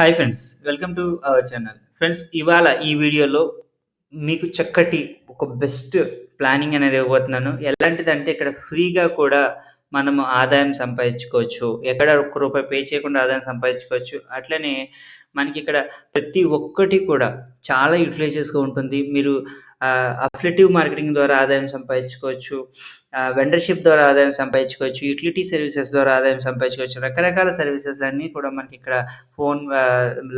Hi friends welcome to our channel friends ఇవాళ ఈ వీడియోలో మీకు చక్కటి ఒక బెస్ట్ ప్లానింగ్ అనేది ఇవ్వబోతున్నాను. ఎలాంటిదంటే ఇక్కడ ఫ్రీగా కూడా మనము ఆదాయం సంపాదించుకోవచ్చు. ఎక్కడ ఒక్క రూపాయి పే చేయకుండా ఆదాయం సంపాదించుకోవచ్చు. అట్లనే మనకి ఇక్కడ ప్రతి ఒక్కటి కూడా చాలా యూటిలైజెస్గా ఉంటుంది. మీరు అఫ్లెటివ్ మార్కెటింగ్ ద్వారా ఆదాయం సంపాదించుకోవచ్చు వెండర్షిప్ ద్వారా ఆదాయం సంపాదించుకోవచ్చు యూటిలిటీ సర్వీసెస్ ద్వారా ఆదాయం సంపాదించుకోవచ్చు. రకరకాల సర్వీసెస్ అన్నీ కూడా మనకి ఇక్కడ ఫోన్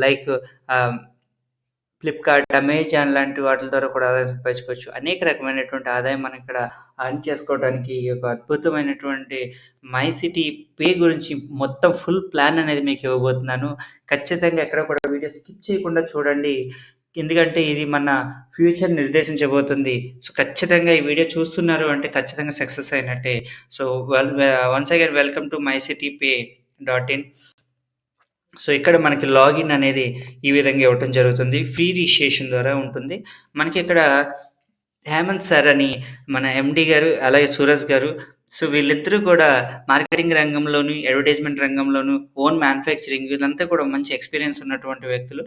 లైక్ ఫ్లిప్కార్ట్ అమెజాన్ లాంటి వాటి ద్వారా కూడా ఆదాయం సంపాదించుకోవచ్చు. అనేక రకమైనటువంటి ఆదాయం మనం ఇక్కడ అర్న్ చేసుకోవడానికి ఈ యొక్క అద్భుతమైనటువంటి మై సిటీ పే గురించి మొత్తం ఫుల్ ప్లాన్ అనేది మీకు ఇవ్వబోతున్నాను. ఖచ్చితంగా ఎక్కడ కూడా వీడియో స్కిప్ చేయకుండా చూడండి. ఎందుకంటే ఇది మన ఫ్యూచర్ నిర్దేశించబోతుంది. సో ఖచ్చితంగా ఈ వీడియో చూస్తున్నారు అంటే ఖచ్చితంగా సక్సెస్ అయినట్టే. So well once again welcome to my city pay dot in. So ఇక్కడ మనకి లాగిన్ అనేది ఈ విధంగా ఇవ్వటం జరుగుతుంది. ఫ్రీ రిజిస్ట్రేషన్ ద్వారా ఉంటుంది. మనకి ఇక్కడ హేమంత్ సార్ అని మన ఎండి గారు అలాగే సూరజ్ గారు సో వీళ్ళిద్దరూ కూడా మార్కెటింగ్ రంగంలోను అడ్వర్టైజ్మెంట్ రంగంలోను ఓన్ మ్యానుఫ్యాక్చరింగ్ ఇదంతా కూడా మంచి ఎక్స్పీరియన్స్ ఉన్నటువంటి వ్యక్తులు.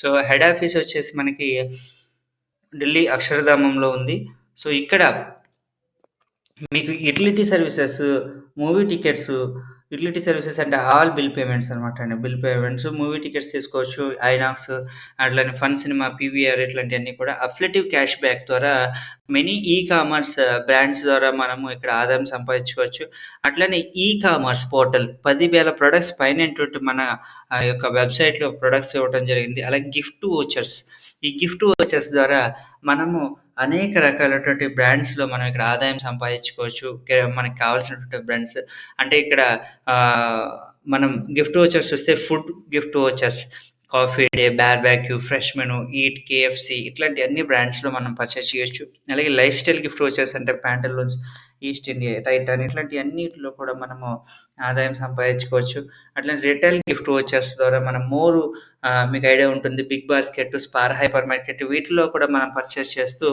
సో హెడ్ ఆఫీస్ వచ్చేసి మనకి ఢిల్లీ అక్షరధామంలో ఉంది. సో ఇక్కడ మీకు utility services movie tickets utility services అంటే ఆల్ బిల్ పేమెంట్స్ అనమాట అండి. బిల్ పేమెంట్స్ మూవీ టికెట్స్ తీసుకోవచ్చు ఐనాక్స్ అట్లనే ఫన్ సినిమా పీవీఆర్ ఇట్లాంటివన్నీ కూడా అఫ్లెటివ్ క్యాష్ బ్యాక్ ద్వారా మెనీ ఈ కామర్స్ బ్రాండ్స్ ద్వారా మనము ఇక్కడ ఆదాయం సంపాదించుకోవచ్చు. అట్లనే ఈ కామర్స్ పోర్టల్ పదివేల ప్రొడక్ట్స్ పైన మన యొక్క వెబ్సైట్లో ప్రొడక్ట్స్ ఇవ్వడం జరిగింది. అలాగే గిఫ్ట్ ఓచర్స్ ఈ గిఫ్ట్ వచ్చర్స్ ద్వారా మనము అనేక రకాలైనటువంటి బ్రాండ్స్లో మనం ఇక్కడ ఆదాయం సంపాదించుకోవచ్చు. మనకి కావాల్సినటువంటి బ్రాండ్స్. అంటే ఇక్కడ మనం గిఫ్ట్ వచ్చర్స్ చూస్తే food gift vouchers coffee day barbeque fresh menu eat KFC ఇట్లాంటి అన్ని బ్రాండ్స్లో మనం పర్చేస్ చేయొచ్చు. అలాగే లైఫ్ స్టైల్ గిఫ్ట్ వచ్చేసి అంటే ప్యాంటలూన్స్ ఈస్ట్ ఇండియా టైటాన్ ఇట్లాంటి అన్నిటిలో కూడా మనము ఆదాయం సంపాదించుకోవచ్చు. అట్లా రిటైల్ గిఫ్ట్ వచ్చేస్ ద్వారా మనం మోరు మీకు ఐడియా ఉంటుంది Big Basket Spar hyper market వీటిలో కూడా మనం పర్చేస్ చేస్తూ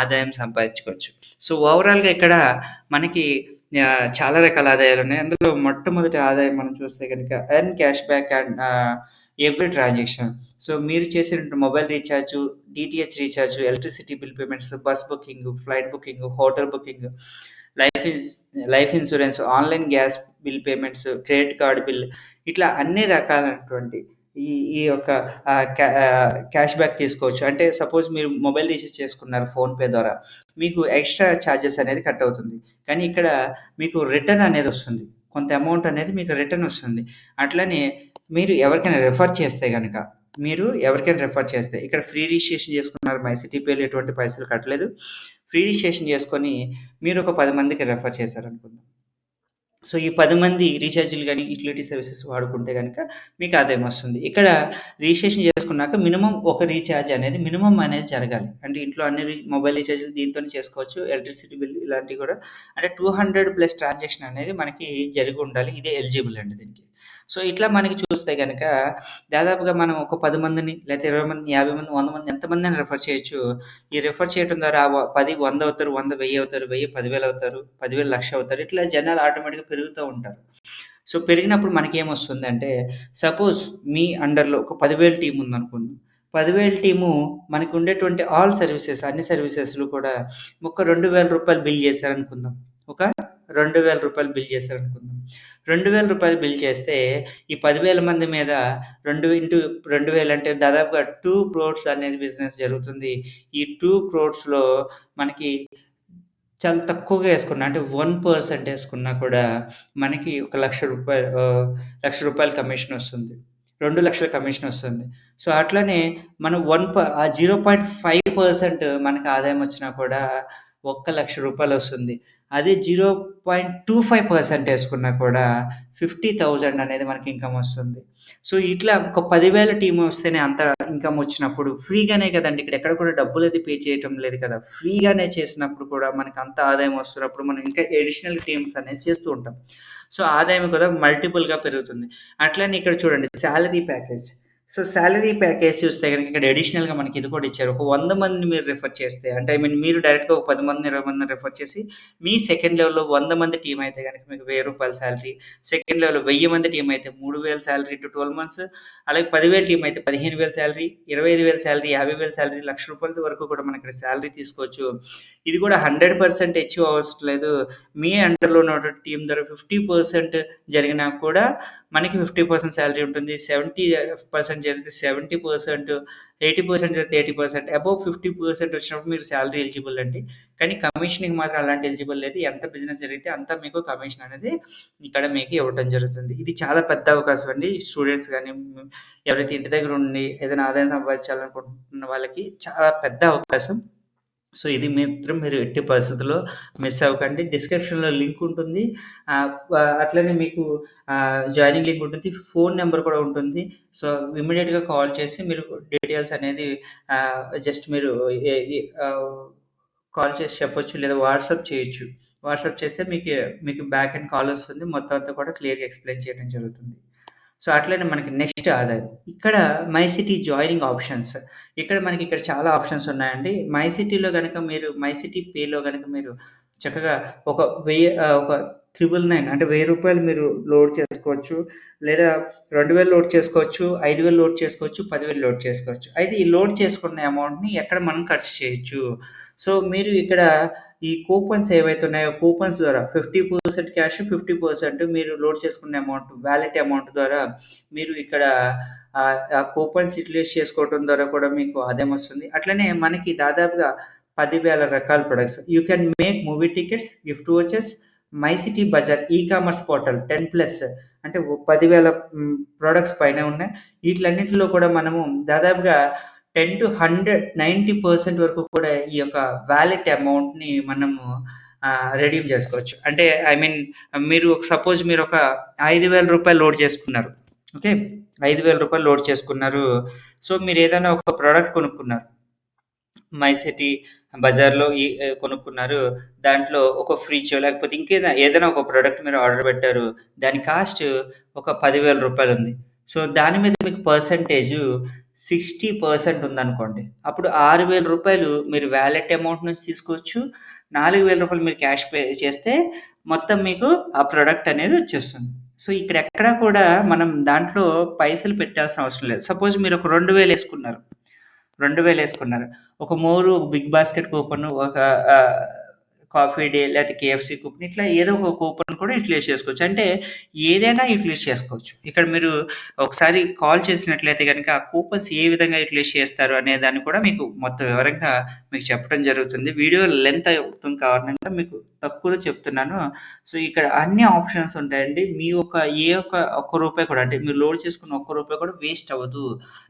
ఆదాయం సంపాదించుకోవచ్చు. సో ఓవరాల్గా ఇక్కడ మనకి చాలా రకాల ఆదాయాలు ఉన్నాయి. అందులో మొట్టమొదటి ఆదాయం మనం చూస్తే కనుక earn cash back and every transaction so మీరు చేసిన mobile recharge DTH recharge electricity bill payments bus booking flight booking hotel booking life ins life insurance online gas bill payments credit card bill ఇట్లా అన్ని రకాలైనటువంటి ఈ ఈ యొక్క cash back తీసుకోవచ్చు. అంటే సపోజ్ మీరు మొబైల్ రీఛార్జ్ చేసుకున్నారు ఫోన్పే ద్వారా మీకు ఎక్స్ట్రా ఛార్జెస్ అనేది కట్ అవుతుంది. కానీ ఇక్కడ మీకు రిటర్న్ అనేది వస్తుంది. కొంత అమౌంట్ అనేది మీకు రిటర్న్ వస్తుంది. అట్లనే మీరు ఎవరికైనా రెఫర్ చేస్తే కనుక మీరు ఎవరికైనా రెఫర్ చేస్తే ఇక్కడ ఫ్రీ రిజిస్ట్రేషన్ చేసుకున్నారు మై సిటీ ఎటువంటి పైసలు కట్టలేదు. ఫ్రీ రిజిస్ట్రేషన్ చేసుకొని మీరు ఒక పది మందికి రెఫర్ చేశారనుకుందాం. సో ఈ పది మంది రీఛార్జ్లు కానీ యూటిలిటీ సర్వీసెస్ వాడుకుంటే కనుక మీకు ఆదాయం వస్తుంది. ఇక్కడ రిజిస్ట్రేషన్ చేసుకున్నాక మినిమం ఒక రీఛార్జ్ అనేది మినిమం అనేది జరగాలి. అంటే ఇంట్లో అన్ని మొబైల్ రీఛార్జ్లు దీంతో చేసుకోవచ్చు ఎలక్ట్రిసిటీ బిల్ ఇలాంటివి కూడా. అంటే టూ హండ్రెడ్ ప్లస్ ట్రాన్సాక్షన్ అనేది మనకి జరిగి ఉండాలి. ఇదే ఎలిజిబుల్ అండి దీనికి. సో ఇట్లా మనకి చూస్తే కనుక దాదాపుగా మనం ఒక పది మందిని లేకపోతే ఇరవై మంది యాభై మంది వంద మంది ఎంతమందిని రెఫర్ చేయొచ్చు? ఈ రెఫర్ చేయడం ద్వారా పది వంద అవుతారు వంద వెయ్యి అవుతారు వెయ్యి పదివేలు అవుతారు పదివేలు లక్ష అవుతారు ఇట్లా జనాలు ఆటోమేటిక్గా పెరుగుతూ ఉంటారు. సో పెరిగినప్పుడు మనకి ఏమొస్తుందంటే సపోజ్ మీ అండర్లో ఒక పదివేలు టీం ఉందనుకోండి. పదివేల టీము మనకు ఉండేటువంటి ఆల్ సర్వీసెస్ అన్ని సర్వీసెస్లు కూడా ఒక రెండు వేల రూపాయలు బిల్ చేశారనుకుందాం. ఒక రెండు వేల రూపాయలు బిల్ చేశారనుకుందాం. రెండు వేల రూపాయలు బిల్ చేస్తే ఈ పదివేల మంది మీద రెండు ఇంటూ రెండు వేలు అంటే దాదాపుగా టూ క్రోడ్స్ అనేది బిజినెస్ జరుగుతుంది. ఈ టూ క్రోడ్స్లో మనకి చాలా తక్కువగా వేసుకున్నా అంటే వన్ పర్సెంట్ వేసుకున్నా కూడా మనకి ఒక లక్ష రూపాయలు లక్ష రూపాయల కమిషన్ వస్తుంది. రెండు లక్షల కమిషన్ వస్తుంది. సో అట్లనే మనం వన్ ప జీరో పాయింట్ ఫైవ్ పర్సెంట్ మనకి ఆదాయం వచ్చినా కూడా ఒక్క లక్ష రూపాయలు వస్తుంది. అదే zero point two five percent వేసుకున్నా కూడా ఫిఫ్టీ థౌజండ్ అనేది మనకి ఇన్కమ్ వస్తుంది. సో ఇట్లా ఒక పదివేల టీం వస్తేనే అంత ఇన్కమ్ వచ్చినప్పుడు ఫ్రీగానే కదండి. ఇక్కడ ఎక్కడ కూడా డబ్బులు అది పే చేయటం లేదు కదా. ఫ్రీగానే చేసినప్పుడు కూడా మనకి అంత ఆదాయం వస్తున్నప్పుడు మనం ఇంకా ఎడిషనల్ టీమ్స్ అనేది చేస్తూ ఉంటాం. సో ఆదాయం కూడా మల్టిపుల్గా పెరుగుతుంది. అట్లనే ఇక్కడ చూడండి salary package so, salary package చూస్తే గనక ఇక్కడ అడిషనల్‌గా మనకి ఇది కూడా ఇచ్చారు. ఒక వంద మందిని మీరు రిఫర్ చేస్తే అంటే ఐ మీన్ మీరు డైరెక్ట్‌గా ఒక పది మందిని, 20 మందిని రిఫర్ చేసి మీ సెకండ్ లెవెల్‌లో వంద మంది టీం అయితే కనుక మీకు రూ. 1000 సాలరీ. సెకండ్ లెవెల్‌లో వెయ్యి మంది టీం అయితే మూడు వేల సాలరీ ఇంటూ 12 మంత్స్. అలాగే పదివేల టీం అయితే 15,000 సాలరీ, 25,000 సాలరీ, 50,000 సాలరీ, లక్ష రూపాయల వరకు కూడా మనం ఇక్కడ సాలరీ తీసుకోవచ్చు. ఇది కూడా 100% అచీవ్ అవసరం లేదు. మీ అండర్‌లో ఉన్న టీం ద్వారా 50% జరిగినా కూడా మనకి 50% సాలరీ ఉంటుంది. 70% జరిగితే 70%, 80% జరిగితే eighty percent above fifty percent వచ్చినప్పుడు మీరు సాలరీ ఎలిజిబుల్ అండి. కానీ కమిషన్‌కి మాత్రం అలాంటి ఎలిజిబుల్ లేదు. ఎంత బిజినెస్ జరిగితే అంత మీకు కమిషన్ అనేది ఇక్కడ మీకు ఇవ్వటం జరుగుతుంది. ఇది చాలా పెద్ద అవకాశం అండి. స్టూడెంట్స్ కానీ ఎవరైతే ఇంటి దగ్గర ఉండి ఏదైనా ఆదాయం సంపాదించాలనుకుంటున్న వాళ్ళకి చాలా పెద్ద అవకాశం. సో, ఇది మాత్రం మీరు ఎట్టి పరిస్థితుల్లో మిస్ అవ్వకండి. డిస్క్రిప్షన్‌లో లింక్ ఉంటుంది. అట్లనే మీకు జాయినింగ్ లింక్ ఉంటుంది. ఫోన్ నెంబర్ కూడా ఉంటుంది. సో, ఇమ్మీడియట్గా కాల్ చేసి మీరు డీటెయిల్స్ అనేది జస్ట్ మీరు కాల్ చేసి చెప్పొచ్చు. లేదా వాట్సాప్ చేయొచ్చు. వాట్సాప్ చేస్తే మీకు మీకు బ్యాక్ అండ్ కాల్ వస్తుంది. మొత్తం అంతా కూడా క్లియర్‌గా ఎక్స్‌ప్లెయిన్ చేయడం జరుగుతుంది. సో, అట్లనే మనకి నెక్స్ట్ ఆదాయం. ఇక్కడ మై సిటీ జాయినింగ్ ఆప్షన్స్. ఇక్కడ మనకి ఇక్కడ చాలా ఆప్షన్స్ ఉన్నాయండి. మై సిటీలో గనక మీరు మై సిటీ పేలో గనక మీరు చక్కగా ఒక వెయ్యి ఒక ఒక 999 అంటే వెయ్యి రూపాయలు మీరు లోడ్ చేసుకోవచ్చు. లేదా 2000 లోడ్ చేసుకోవచ్చు. ఐదు వేలు లోడ్ చేసుకోవచ్చు. పదివేలు లోడ్ చేసుకోవచ్చు. అయితే ఈ లోడ్ చేసుకున్న అమౌంట్‌ని ఎక్కడ మనం ఖర్చు చేయొచ్చు. సో, మీరు ఇక్కడ ఈ కూపన్స్ ఏవైతే ఉన్నాయో కూపన్స్ ద్వారా 50% క్యాష్, 50% మీరు లోడ్ చేసుకున్న అమౌంట్ వ్యాలెట్ అమౌంట్ ద్వారా మీరు ఇక్కడ ఆ కూపన్స్ యూటిలైజ్ చేసుకోవడం ద్వారా కూడా మీకు ఆదాయం వస్తుంది. అట్లనే మనకి దాదాపుగా పదివేల రకాల products. You can make movie tickets, gift వచ్చెస్ my city bazaar e commerce portal 10+ అంటే పదివేల ప్రొడక్ట్స్ పైన ఉన్నాయి. వీటిలన్నిటిలో కూడా మనము దాదాపుగా 10-100 90% వరకు కూడా ఈ యొక్క వాలెట్ అమౌంట్‌ని మనము రెడీమ్ చేసుకోవచ్చు. అంటే ఐ మీన్ మీరు సపోజ్ మీరు ఒక ఐదు వేల రూపాయలు లోడ్ చేసుకున్నారు. ఓకే. ఐదు వేల రూపాయలు లోడ్ చేసుకున్నారు. సో, మీరు ఏదైనా ఒక ప్రోడక్ట్ కొనుక్కున్నారు. మై సిటీ బజార్‌లో ఈ కొనుక్కున్నారు. దాంట్లో ఒక ఫ్రిడ్జ్ లేకపోతే ఇంకేదైనా ఏదైనా ఒక ప్రోడక్ట్ మీరు ఆర్డర్ పెట్టారు. దాని కాస్ట్ ఒక పదివేల రూపాయలు ఉంది. సో, దాని మీద మీకు పర్సంటేజ్ 60% ఉందనుకోండి. అప్పుడు ఆరు వేల రూపాయలు మీరు వ్యాలెట్ అమౌంట్ నుంచి తీసుకోవచ్చు. నాలుగు వేల రూపాయలు మీరు క్యాష్ పే చేస్తే మొత్తం మీకు ఆ ప్రొడక్ట్ అనేది వచ్చేస్తుంది. సో, ఇక్కడ ఎక్కడా కూడా మనం దాంట్లో పైసలు పెట్టాల్సిన అవసరం లేదు. సపోజ్ మీరు ఒక రెండు వేలు వేసుకున్నారు రెండు వేలు వేసుకున్నారు ఒక మోరు బిగ్ బాస్కెట్ కూపన్, ఒక కాఫీ డే లేకపోతే కేఎఫ్‌సి కూపన్ ఇట్లా ఏదో ఒక కూపన్ కూడా యూటిలైజ్ చేసుకోవచ్చు. అంటే ఏదైనా యూటిలైజ్ చేసుకోవచ్చు. ఇక్కడ మీరు ఒకసారి కాల్ చేసినట్లయితే గనక ఆ కూపన్స్ ఏ విధంగా యూటిలైజ్ చేస్తారు అనే దాన్ని కూడా మీకు మొత్తం వివరంగా మీకు చెప్పడం జరుగుతుంది. వీడియో లెంత్ అవుతుంది కారణంగా మీకు తక్కువలో చెప్తున్నాను. సో, ఇక్కడ అన్ని ఆప్షన్స్ ఉంటాయండి. మీ యొక్క ఏ ఒక్క ఒక్క రూపాయి కూడా అంటే మీరు లోడ్ చేసుకున్న ఒక్క రూపాయి కూడా వేస్ట్ అవ్వదు.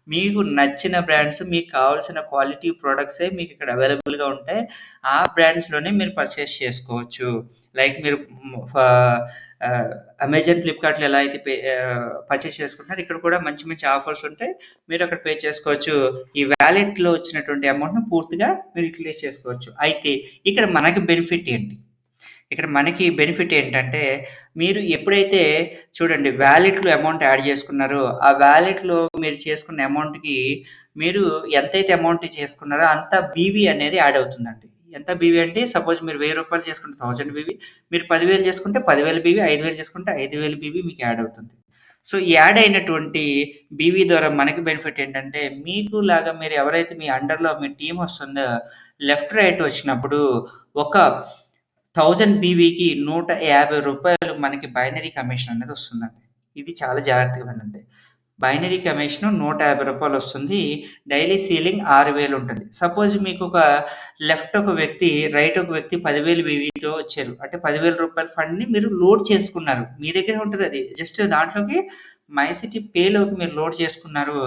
మీకు నచ్చిన బ్రాండ్స్ మీకు కావాల్సిన క్వాలిటీ ప్రోడక్ట్సే మీకు ఇక్కడ అవైలబుల్‌గా ఉంటాయి. ఆ బ్రాండ్స్‌లోనే మీరు పర్చేస్ చేసుకోవచ్చు. లైక్ మీరు అమెజాన్, ఫ్లిప్‌కార్ట్‌లో ఎలా అయితే పే పర్చేస్ చేసుకుంటున్నారు ఇక్కడ కూడా మంచి మంచి ఆఫర్స్ ఉంటాయి. మీరు అక్కడ పే చేసుకోవచ్చు. ఈ వ్యాలెట్లో వచ్చినటువంటి అమౌంట్ను పూర్తిగా మీరు యుటిలైజ్ చేసుకోవచ్చు. అయితే ఇక్కడ మనకి బెనిఫిట్ ఏంటి? ఇక్కడ మనకి బెనిఫిట్ ఏంటంటే మీరు ఎప్పుడైతే చూడండి వ్యాలెట్లో అమౌంట్ యాడ్ చేసుకున్నారో ఆ వ్యాలెట్లో మీరు చేసుకున్న అమౌంట్‌కి మీరు ఎంతైతే అమౌంట్ చేసుకున్నారో అంత బీవీ అనేది యాడ్ అవుతుందండి. ఎంత బీవీ అంటే సపోజ్ మీరు వెయ్యి రూపాయలు చేసుకుంటే థౌజండ్ బీవీ. మీరు పదివేలు చేసుకుంటే పదివేల బీవీ, 5,000 చేసుకుంటే ఐదు వేల బీవీ మీకు యాడ్ అవుతుంది. సో, ఈ యాడ్ అయినటువంటి బీవీ ద్వారా మనకి బెనిఫిట్ ఏంటంటే మీకు లాగా మీరు ఎవరైతే మీ అండర్‌లో మీ టీం వస్తుందో లెఫ్ట్, రైట్ వచ్చినప్పుడు ఒక థౌజండ్ బీవీకి రూ. 150 మనకి బైనరీ కమిషన్ అనేది వస్తుందండి. ఇది చాలా జాగ్రత్తగా వినండి. బైనరీ కమిషన్ నూట యాభై రూపాయలు వస్తుంది. డైలీ సీలింగ్ ఆరు వేలు ఉంటుంది. సపోజ్ మీకు ఒక లెఫ్ట్ ఒక వ్యక్తి, రైట్ ఒక వ్యక్తి పదివేలు బీవీతో వచ్చారు. అంటే పదివేల రూపాయల ఫండ్‌ని మీరు లోడ్ చేసుకున్నారు. మీ దగ్గరే అది జస్ట్ దాంట్లోకి మై సిటీ పేలోకి మీరు లోడ్ చేసుకున్నారు.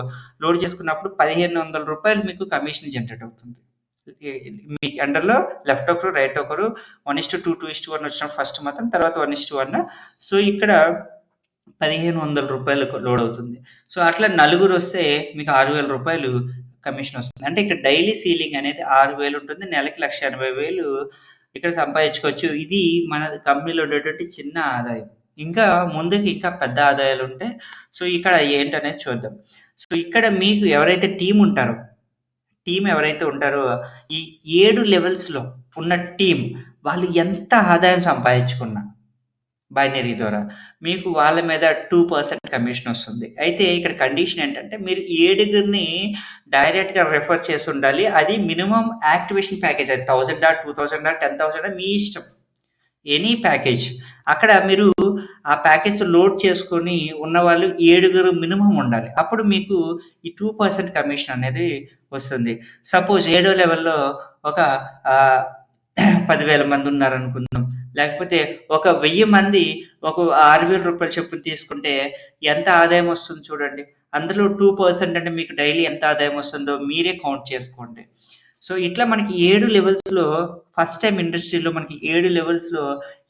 లోడ్ చేసుకున్నప్పుడు పదిహేను వందల రూపాయలు మీకు కమిషన్ జనరేట్ అవుతుంది. మీ అండర్‌లో లెఫ్ట్ ఒకరు, రైట్ ఒకరు 1:2, 2:1 వచ్చినప్పుడు ఫస్ట్ మాత్రం తర్వాత 1:1 సో, ఇక్కడ పదిహేను వందల రూపాయలు లోడ్ అవుతుంది. సో, అట్లా నలుగురు వస్తే మీకు ఆరు వేల రూపాయలు కమిషన్ వస్తుంది. అంటే ఇక్కడ డైలీ సీలింగ్ అనేది ఆరు వేలు ఉంటుంది. నెలకి 1,80,000 ఇక్కడ సంపాదించుకోవచ్చు. ఇది మన కంపెనీలో ఉండేటువంటి చిన్న ఆదాయం. ఇంకా ముందుకు ఇంకా పెద్ద ఆదాయాలు ఉంటాయి సో, ఇక్కడ ఏంటనేది చూద్దాం. సో, ఇక్కడ మీకు ఎవరైతే టీం ఉంటారో, టీం ఎవరైతే ఉంటారో ఈ ఏడు లెవెల్స్‌లో ఉన్న టీం వాళ్ళు ఎంత ఆదాయం సంపాదించుకున్నా బైనరీ ద్వారా మీకు వాళ్ళ మీద టూ పర్సెంట్ కమిషన్ వస్తుంది. అయితే ఇక్కడ కండిషన్ ఏంటంటే మీరు ఏడుగురిని డైరెక్ట్‌గా రిఫర్ చేసి ఉండాలి. అది మినిమమ్ యాక్టివేషన్ ప్యాకేజ్ అది 1000 2000 10,000 మీ ఇష్టం. Any package. అక్కడ మీరు ఆ ప్యాకేజ్ లోడ్ చేసుకొని ఉన్నవాళ్ళు ఏడుగురు మినిమం ఉండాలి. అప్పుడు మీకు ఈ టూ పర్సెంట్ కమిషన్ అనేది వస్తుంది. సపోజ్ ఏడో లెవెల్‌లో ఒక పదివేల మంది ఉన్నారనుకుందాం. లేకపోతే ఒక వెయ్యి మంది ఒక ఆరు వేల రూపాయలు చొప్పున తీసుకుంటే ఎంత ఆదాయం వస్తుంది చూడండి. అందులో టూ పర్సెంట్ అంటే మీకు డైలీ ఎంత ఆదాయం వస్తుందో మీరే కౌంట్ చేసుకోండి. సో, ఇట్లా మనకి ఏడు లెవెల్స్‌లో ఫస్ట్ టైం ఇండస్ట్రీలో మనకి ఏడు లెవెల్స్‌లో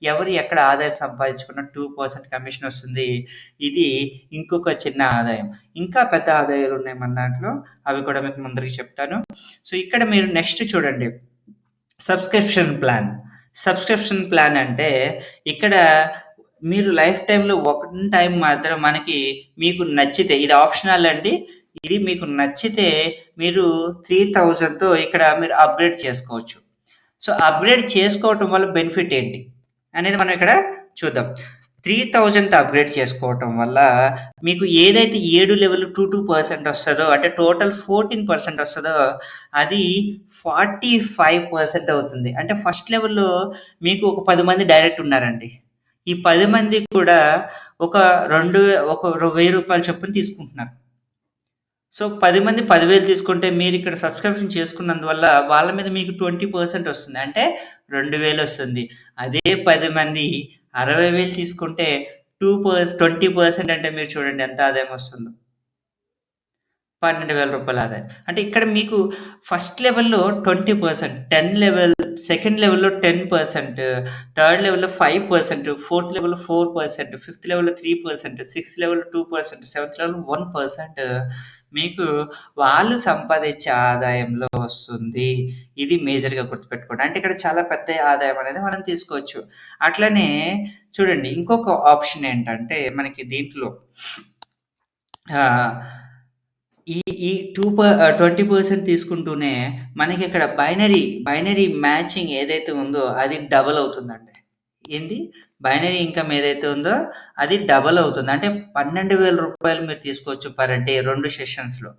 ఎవరు ఎక్కడ ఆదాయం సంపాదించుకున్న టూ పర్సెంట్ కమిషన్ వస్తుంది. ఇది ఇంకొక చిన్న ఆదాయం. ఇంకా పెద్ద ఆదాయాలు ఉన్నాయి మన దాంట్లో. అవి కూడా మీకు ముందరికి చెప్తాను. సో, ఇక్కడ మీరు నెక్స్ట్ చూడండి. Subscription plan. సబ్స్క్రిప్షన్ ప్లాన్ అంటే ఇక్కడ మీరు లైఫ్ టైంలో ఒక టైం మాత్రం మనకి మీకు నచ్చితే ఇది ఆప్షనల్ అండి. ఇది మీకు నచ్చితే మీరు 3000తో ఇక్కడ మీరు అప్‌గ్రేడ్ చేసుకోవచ్చు. సో, అప్‌గ్రేడ్ చేసుకోవటం వల్ల బెనిఫిట్ ఏంటి? అనేది మనం ఇక్కడ చూద్దాం. 3000తో అప్‌గ్రేడ్ చేసుకోవటం వల్ల మీకు ఏదైతే ఏడు లెవెల్ టూ టూ పర్సెంట్ వస్తుందో అంటే టోటల్ ఫోర్టీన్ పర్సెంట్ వస్తుందో అది 45% అవుతుంది. అంటే ఫస్ట్ లెవెల్‌లో మీకు ఒక పది మంది డైరెక్ట్ ఉన్నారండి. ఈ పది మంది కూడా ఒక రెండు ఒక వెయ్యి రూపాయల చొప్పున తీసుకుంటున్నారు. సో పది మంది పదివేలు తీసుకుంటే మీరు ఇక్కడ సబ్స్క్రిప్షన్ చేసుకున్నందువల్ల వాళ్ళ మీద మీకు ట్వంటీ పర్సెంట్ వస్తుంది. అంటే రెండు వేలు వస్తుంది. అదే పది మంది అరవై వేలు తీసుకుంటే టూ పర్సెంట్ ట్వంటీ పర్సెంట్ అంటే మీరు చూడండి ఎంత ఆదాయం వస్తుందో. పన్నెండు వేల రూపాయల ఆదాయం. అంటే ఇక్కడ మీకు ఫస్ట్ లెవెల్లో twenty percent ten level second లెవెల్లో టెన్ పర్సెంట్ థర్డ్ లెవెల్లో ఫైవ్ పర్సెంట్ ఫోర్త్ లెవెల్లో ఫోర్ పర్సెంట్ ఫిఫ్త్ లెవెల్లో త్రీ పర్సెంట్ సిక్స్త్ లెవెల్లో two percent seventh level one percent మీకు వాళ్ళు సంపాదించే ఆదాయంలో వస్తుంది. ఇది మేజర్‌గా గుర్తుపెట్టుకోండి. అంటే ఇక్కడ చాలా పెద్ద ఆదాయం అనేది మనం తీసుకోవచ్చు. అట్లనే చూడండి ఇంకొక ఆప్షన్ ఏంటంటే మనకి దీంట్లో ఈ ఈ టూ ట్వంటీ పర్సెంట్ తీసుకుంటూనే మనకి ఇక్కడ బైనరీ, బైనరీ మ్యాచింగ్ ఏదైతే ఉందో అది డబల్ అవుతుందండి. ఏంటి? బైనరీ ఇన్‌కమ్ ఏదైతే ఉందో అది డబుల్ అవుతుంది. అంటే పన్నెండు వేల రూపాయలు మీరు తీసుకోవచ్చు పర్ డే రెండు సెషన్స్‌లో.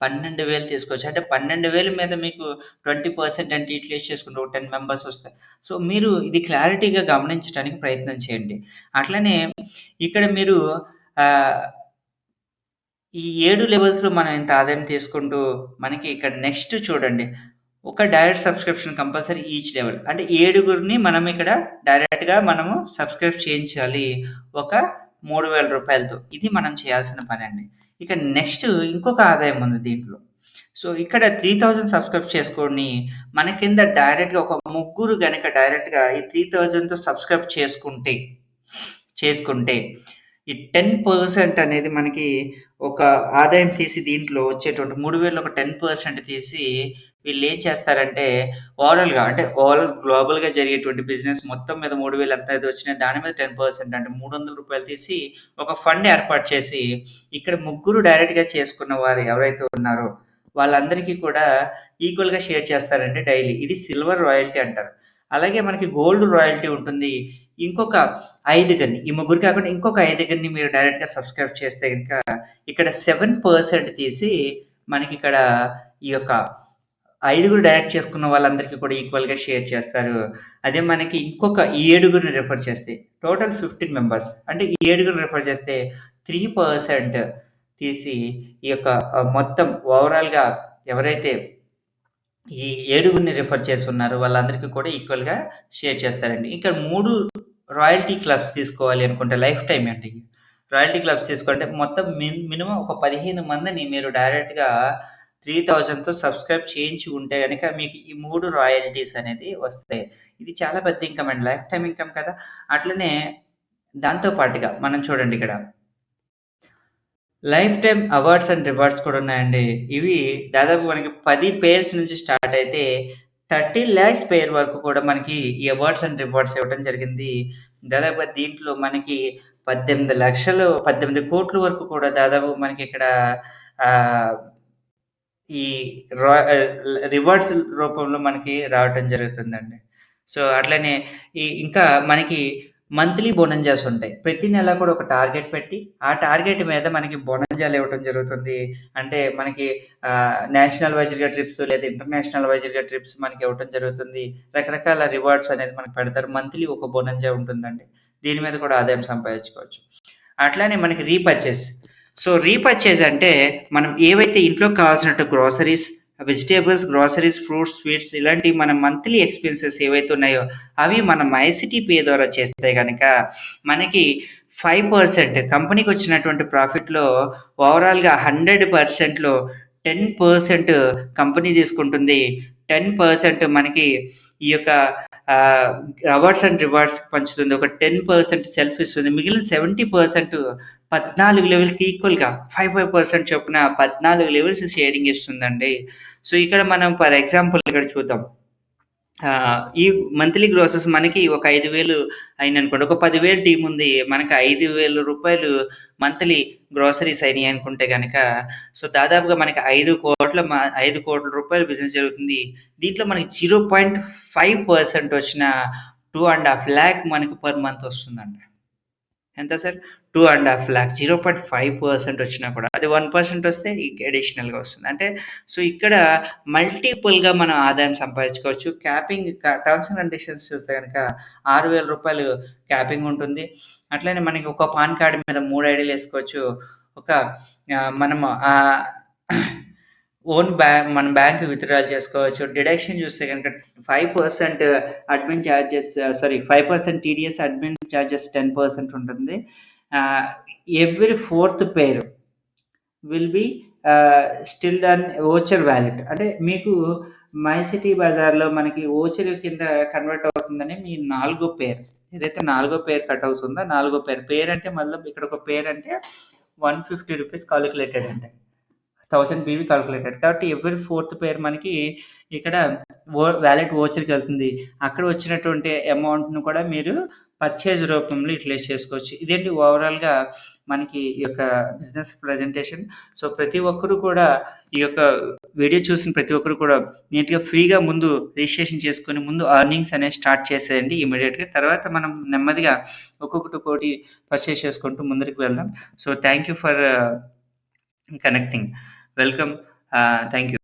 12,000 తీసుకోవచ్చు. అంటే 12,000 మీద మీకు 20% అంటే యూటిలైజ్ చేసుకుంటే ఒక 10 మెంబర్స్ వస్తాయి. సో, మీరు ఇది క్లారిటీగా గమనించడానికి ప్రయత్నం చేయండి. అట్లనే ఇక్కడ మీరు ఈ ఏడు లెవెల్స్‌లో మనం ఇంత ఆదాయం తీసుకుంటూ మనకి ఇక్కడ నెక్స్ట్ చూడండి. ఒక direct subscription compulsory each level. అంటే ఏడుగురిని మనం ఇక్కడ డైరెక్ట్‌గా మనము సబ్స్క్రైబ్ చేయించాలి. ఒక మూడు వేల రూపాయలతో ఇది మనం చేయాల్సిన పని అండి ఇక నెక్స్ట్ ఇంకొక ఆదాయం ఉంది దీంట్లో. సో, ఇక్కడ 3000 సబ్స్క్రైబ్ చేసుకొని మన కింద డైరెక్ట్‌గా ఒక ముగ్గురు కనుక డైరెక్ట్‌గా ఈ 3000తో సబ్స్క్రైబ్ చేసుకుంటే, చేసుకుంటే ఈ 10% అనేది మనకి ఒక ఆదాయం తీసి దీంట్లో వచ్చేటువంటి 3000లో ఒక 10% తీసి వీళ్ళు ఏం చేస్తారంటే ఓవరాల్‌గా అంటే ఓవరాల్ గ్లోబల్‌గా జరిగేటువంటి బిజినెస్ మొత్తం మీద 3000 ఎంత అయితే వచ్చినాయో దాని మీద 10% అంటే మూడు వందల రూపాయలు తీసి ఒక ఫండ్ ఏర్పాటు చేసి ఇక్కడ ముగ్గురు డైరెక్ట్‌గా చేసుకున్న వారు ఎవరైతే ఉన్నారో వాళ్ళందరికీ కూడా ఈక్వల్‌గా షేర్ చేస్తారంటే డైలీ. ఇది సిల్వర్ రాయల్టీ అంటారు. అలాగే మనకి గోల్డ్ రాయల్టీ ఉంటుంది. ఇంకొక ఐదుగురిని ఈ ముగ్గురు కాకుండా ఇంకొక ఐదుగురిని మీరు డైరెక్ట్‌గా సబ్స్క్రైబ్ చేస్తే కనుక ఇక్కడ సెవెన్ పర్సెంట్ తీసి మనకి ఇక్కడ ఈ యొక్క ఐదుగురు డైరెక్ట్ చేసుకున్న వాళ్ళందరికీ కూడా ఈక్వల్‌గా షేర్ చేస్తారు. అదే మనకి ఇంకొక ఏడుగురిని రిఫర్ చేస్తే టోటల్ 15 మెంబర్స్ అంటే ఈ ఏడుగురిని రిఫర్ చేస్తే త్రీ పర్సెంట్ తీసి ఈ యొక్క మొత్తం ఓవరాల్‌గా ఎవరైతే ఈ ఏడుగురిని రిఫర్ చేసుకున్నారు వాళ్ళందరికీ కూడా ఈక్వల్‌గా షేర్ చేస్తారండి. ఇక్కడ మూడు రాయల్టీ క్లబ్స్ తీసుకోవాలి అనుకుంటే లైఫ్ టైం అండి. రాయల్టీ క్లబ్స్ తీసుకుంటే మొత్తం మిన్ ఒక 15 మందిని మీరు డైరెక్ట్‌గా 3000తో సబ్స్క్రైబ్ చేయించి ఉంటే కనుక మీకు ఈ మూడు రాయల్టీస్ అనేది వస్తాయి. ఇది చాలా పెద్ద ఇన్‌కమ్ అండి. లైఫ్ టైం ఇన్‌కమ్ కదా! అట్లనే దాంతో పాటుగా మనం చూడండి ఇక్కడ. Lifetime awards and rewards కూడా ఉన్నాయండి. ఇవి దాదాపు మనకి పది పేర్స్ నుంచి స్టార్ట్ అయితే థర్టీ ల్యాక్స్ పేర్ వరకు కూడా మనకి ఈ అవార్డ్స్ అండ్ రివార్డ్స్ ఇవ్వడం జరిగింది. దాదాపు దీంట్లో మనకి 18,00,000 18,00,00,000 వరకు కూడా దాదాపు మనకి ఇక్కడ ఈ రివార్డ్స్ రూపంలో మనకి రావటం జరుగుతుందండి. సో, అట్లనే ఈ ఇంకా మనకి మంత్లీ బొనంజాస్ ఉంటాయి. ప్రతి నెల కూడా ఒక టార్గెట్ పెట్టి, ఆ టార్గెట్ మీద మనకి బొనంజాలు ఇవ్వటం జరుగుతుంది. అంటే మనకి నేషనల్ వైజ్గా ట్రిప్స్ లేదా ఇంటర్నేషనల్ వైజ్గా ట్రిప్స్ మనకి ఇవ్వటం జరుగుతుంది. రకరకాల రివార్డ్స్ అనేది మనకి పెడతారు. మంత్లీ ఒక బొనంజా ఉంటుందండి. దీని మీద కూడా ఆదాయం సంపాదించుకోవచ్చు. అట్లానే మనకి రీపర్చేస్. సో, రీపర్చేజ్ అంటే మనం ఏవైతే ఇంట్లో కావాల్సినట్టు groceries, vegetables groceries, fruits, sweets ఇలాంటి మన మంత్లీ ఎక్స్‌పెన్సెస్ ఏవైతే ఉన్నాయో, అవి మన మైసిటీ పే ద్వారా చేస్తే కనుక మనకి ఫైవ్ పర్సెంట్ కంపెనీకి వచ్చినటువంటి ప్రాఫిట్‌లో ఓవరాల్‌గా 100%లో 10% కంపెనీ తీసుకుంటుంది. 10% మనకి ఈ యొక్క అవార్డ్స్ అండ్ రివార్డ్స్ పంచుతుంది. ఒక 10% సెల్ఫ్ ఇస్తుంది. మిగిలిన 70% 14 లెవెల్స్‌కి ఈక్వల్‌గా 5, 5% చొప్పున 14 లెవెల్స్ షేరింగ్ ఇస్తుందండి. సో, ఇక్కడ మనం ఫర్ ఎగ్జాంపుల్ ఇక్కడ చూద్దాం. ఈ మంత్లీ గ్రోసెస్ మనకి ఒక 5,000 అయిందనుకోండి. ఒక పదివేలు టీమ్ ఉంది. మనకి ఐదు వేల రూపాయలు మంత్లీ గ్రోసరీస్ అయినాయి అనుకుంటే గనక, సో, దాదాపుగా మనకి ఐదు కోట్ల ఐదు కోట్ల రూపాయలు బిజినెస్ జరుగుతుంది. దీంట్లో మనకి 0.5% వచ్చిన 2,50,000 మనకి పర్ మంత్ వస్తుందండి. ఎంత సార్? 2,50,000 0.5% వచ్చినా కూడా. అది వన్ పర్సెంట్ వస్తే అడిషనల్‌గా వస్తుంది. అంటే సో, ఇక్కడ మల్టిపుల్‌గా మనం ఆదాయం సంపాదించుకోవచ్చు. క్యాపింగ్ టర్మ్స్ అండ్ కండిషన్స్ చూస్తే గనక రూ. 6,000 క్యాపింగ్ ఉంటుంది. అట్లనే మనకి ఒక పాన్ కార్డు మీద మూడు ఐడీలు వేసుకోవచ్చు ఒక మనం మనము ఓన్ బ్యాంక్ మన బ్యాంక్ విత్‌డ్రాల్ చేసుకోవచ్చు. డిడక్షన్ చూస్తే కనుక five percent admin charges sorry five percent TDS admin charges 10% ఉంటుంది. Every fourth pair will be still on voucher wallet అంటే మీకు మై సిటీ బజార్‌లో మనకి ఓచర్ కింద కన్వర్ట్ అవుతుందని మీ నాలుగో పేర్. ఏదైతే నాలుగో పేర్ కట్ అవుతుందో, నాలుగో పేర్. పేర్ అంటే మళ్ళీ ఇక్కడ ఒక పేర్ అంటే వన్ ఫిఫ్టీ రూపీస్ కాలిక్యులేటెడ్ అంటే. 1000 బీవీ కాలిక్యులేటెడ్. కాబట్టి ఎవ్రీ ఫోర్త్ పేర్ మనకి ఇక్కడ ఓ వ్యాలెట్ ఓచర్కి వెళ్తుంది అక్కడ వచ్చినటువంటి అమౌంట్ను కూడా మీరు పర్చేజ్ రూపంలో యూటిలైజ్ చేసుకోవచ్చు. ఇదేంటి ఓవరాల్‌గా మనకి ఈ యొక్క బిజినెస్ ప్రజెంటేషన్ సో, ప్రతి ఒక్కరు కూడా ఈ యొక్క వీడియో చూసిన ప్రతి ఒక్కరు కూడా నీట్‌గా ఫ్రీగా ముందు రిజిస్ట్రేషన్ చేసుకొని ముందు అర్నింగ్స్ అనేవి స్టార్ట్ చేసేయండి ఇమీడియట్గా తర్వాత మనం నెమ్మదిగా ఒక్కొక్కటి కోటి పర్చేజ్ చేసుకుంటూ ముందరికి వెళ్దాం. So, thank you for connecting. Welcome. Ah, thank you.